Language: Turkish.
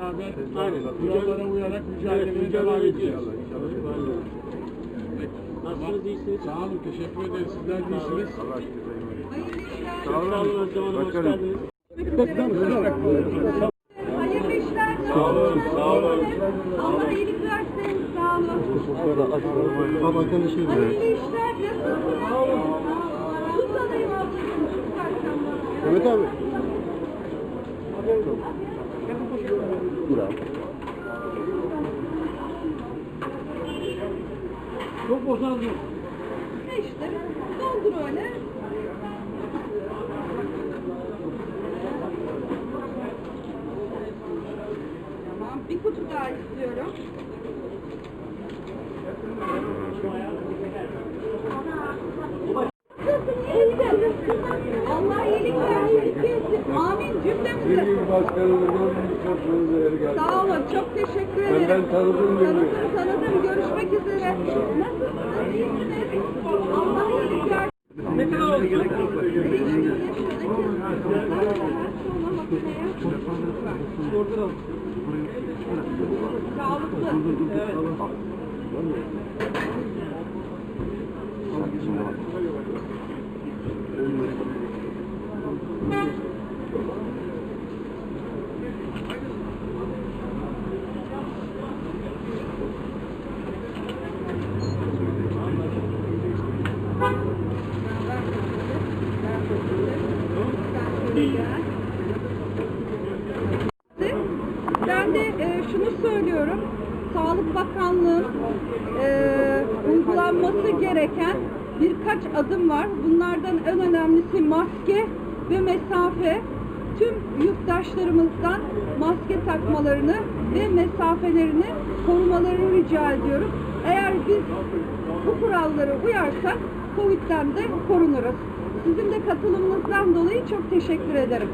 Beraber aynen. Kurallara uyarak mücadeleye devam edeceğiz. Nasılsınız, iyisiniz? Sağ olun, teşekkür ederiz. Sizler de iyisiniz. Sağ olun Özlem Hanım, hoş geldiniz. Hayırlı işler. Sağ olun, sağ olun. Allah iyilik versin. Sağ olun. Bakın işi Hayırlı işler. Nasılsınız? Tuz alayım ablacığım. Tuz versem bana. Mehmet abi. Çok boşaldı. Ne işte? Doldur öyle. Tamam. Bir kutu daha istiyorum. Allah iyilik versin. Cümlemize. Başkanımızın çok sözleri geldi. Sağ olun, çok teşekkür ederim. ben tanıdım Tanıdım, tanıdım. Görüşmek üzere. Nasılsınız? İyilik. Ne kadar oldu? Sağlıklı. Ben de e, şunu söylüyorum. Sağlık Bakanlığı'nın e, uygulanması gereken birkaç adım var. Bunlardan en önemlisi maske ve mesafe. Tüm yurttaşlarımızdan maske takmalarını ve mesafelerini korumalarını rica ediyorum. Eğer biz bu kurallara uyarsak Covid'den de korunuruz. Sizin de katılımınızdan dolayı çok teşekkür ederim.